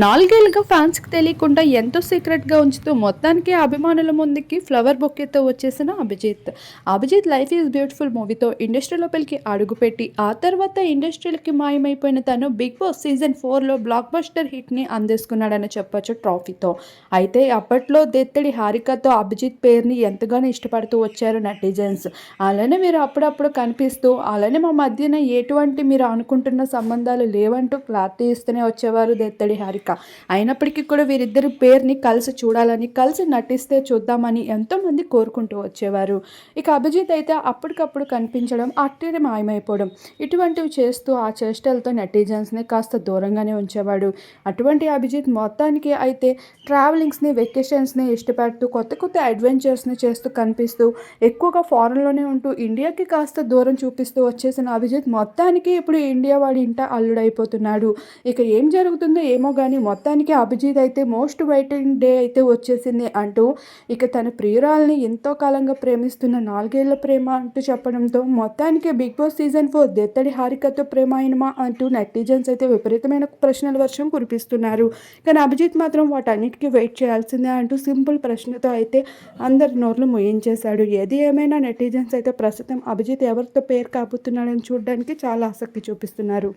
నాలుగేళ్ళుగా ఫ్యాన్స్కి తెలియకుండా ఎంతో సీక్రెట్గా ఉంచుతూ మొత్తానికి అభిమానుల ముందుకి ఫ్లవర్ బొక్కెతో వచ్చేసిన Abhijit. Abhijit life is beautiful మూవీతో ఇండస్ట్రీ లోపలికి అడుగుపెట్టి ఆ తర్వాత ఇండస్ట్రీలకి మాయమైపోయిన తను బిగ్ బాస్ సీజన్ ఫోర్లో బ్లాక్ బస్టర్ హిట్ని అందేసుకున్నాడని చెప్పొచ్చు ట్రాఫీతో. అయితే అప్పట్లో దెత్తడి హారికతో అభిజిత్ పేరుని ఎంతగానో ఇష్టపడుతూ వచ్చారు నటిజన్స్. అలానే మీరు అప్పుడప్పుడు కనిపిస్తూ అలానే మా మధ్యన ఎటువంటి మీరు అనుకుంటున్న సంబంధాలు లేవంటూ క్లారిటీ ఇస్తూనే వచ్చేవారు దెత్తడి హారిక అయినప్పటికీ కూడా వీరిద్దరి పేరుని కలిసి చూడాలని కలిసి నటిస్తే చూద్దామని ఎంతోమంది కోరుకుంటూ వచ్చేవారు. ఇక అభిజిత్ అయితే అప్పటికప్పుడు కనిపించడం అట్టిని మాయమైపోవడం ఇటువంటివి చేస్తూ ఆ చేష్టలతో నెటిజన్స్ని కాస్త దూరంగానే ఉంచేవాడు. అటువంటి అభిజిత్ మొత్తానికి అయితే ట్రావెలింగ్స్ని వెకేషన్స్ని ఇష్టపడుతూ కొత్త కొత్త అడ్వెంచర్స్ని చేస్తూ కనిపిస్తూ ఎక్కువగా ఫారెన్లోనే ఉంటూ ఇండియాకి కాస్త దూరం చూపిస్తూ వచ్చేసిన అభిజిత్ మొత్తానికి ఇప్పుడు ఇండియా వాడి ఇంట అల్లుడైపోతున్నాడు. ఇక ఏం జరుగుతుందో ఏమో కానీ మొత్తానికి అభిజిత్ అయితే మోస్ట్ వెయిటింగ్ డే అయితే వచ్చేసింది అంటూ ఇక తన ప్రియురాల్ని ఎంతో కాలంగా ప్రేమిస్తున్న నాలుగేళ్ళ ప్రేమ అంటూ చెప్పడంతో మొత్తానికి big boss season four Dethadi హారికతో ప్రేమ అయినమా అంటూ నెటిజన్స్ అయితే విపరీతమైన ప్రశ్నల వర్షం కురిపిస్తున్నారు. కానీ అభిజిత్ మాత్రం వాటన్నిటికీ వెయిట్ చేయాల్సిందే అంటూ సింపుల్ ప్రశ్నతో అయితే అందరి నోర్లు ముయించేశాడు. ఏది ఏమైనా నెటిజన్స్ అయితే ప్రస్తుతం అభిజిత్ ఎవరితో పేరు కాబోతున్నాడని చూడడానికి చాలా ఆసక్తి చూపిస్తున్నారు.